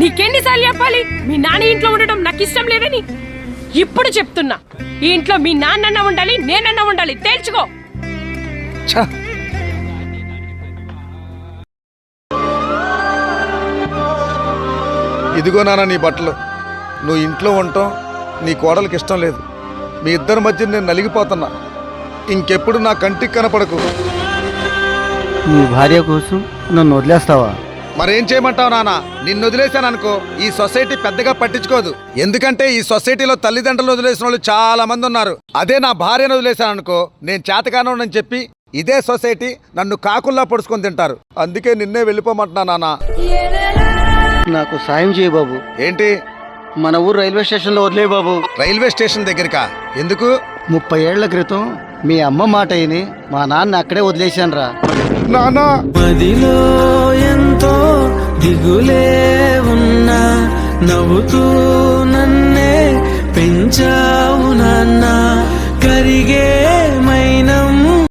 నీకెన్నిసార్లు చెప్పాలి? మీ నాన్న ఇంట్లో ఉండడం నాకు ఇష్టం లేదని ఇప్పుడు చెప్తున్నా. ఈ ఇంట్లో మీ నాన్నన్న ఉండాలి నేనన్న ఉండాలి. తేల్చుకో! ఇదిగో నాన్న నీ బట్టలు. నువ్వు ఇంట్లో ఉండటం నీ కోడలికి ఇష్టం లేదు. మీ ఇద్దరి మధ్య నేను నలిగిపోతున్నా. ఇంకెప్పుడు నా కంటికి కనపడకు. నీ భార్య కోసం నన్ను వదిలేస్తావా? మరేం చేయమంటావు నాన్న నిన్ను వదిలేశాను అనుకో ఈ సొసైటీ పెద్దగా పట్టించుకోదు. ఎందుకంటే ఈ సొసైటీలో తల్లిదండ్రులు వదిలేసిన వాళ్ళు చాలా మంది ఉన్నారు. అదే నా భార్యను వదిలేశాను అనుకో నేను చేతకానని చెప్పి ఇదే సొసైటీ నన్ను కాకుల్లా పొడుచుకొని తింటారు. అందుకే నిన్నే వెళ్ళిపోమంటున్నా నాన్న నాకు సాయం చేయి బాబు. ఏంటి? మన ఊరు రైల్వే స్టేషన్లో వదిలే బాబు. Railway station దగ్గరికా? ఎందుకు? ముప్పై ఏళ్ళ క్రితం మీ అమ్మ మాట అయిని మా నాన్న అక్కడే వదిలేశాను రా నానా! మదిలో ఎంతో దిగులే ఉన్నా నవ్వుతూ నన్నే పెంచావు నాన్న. కరిగే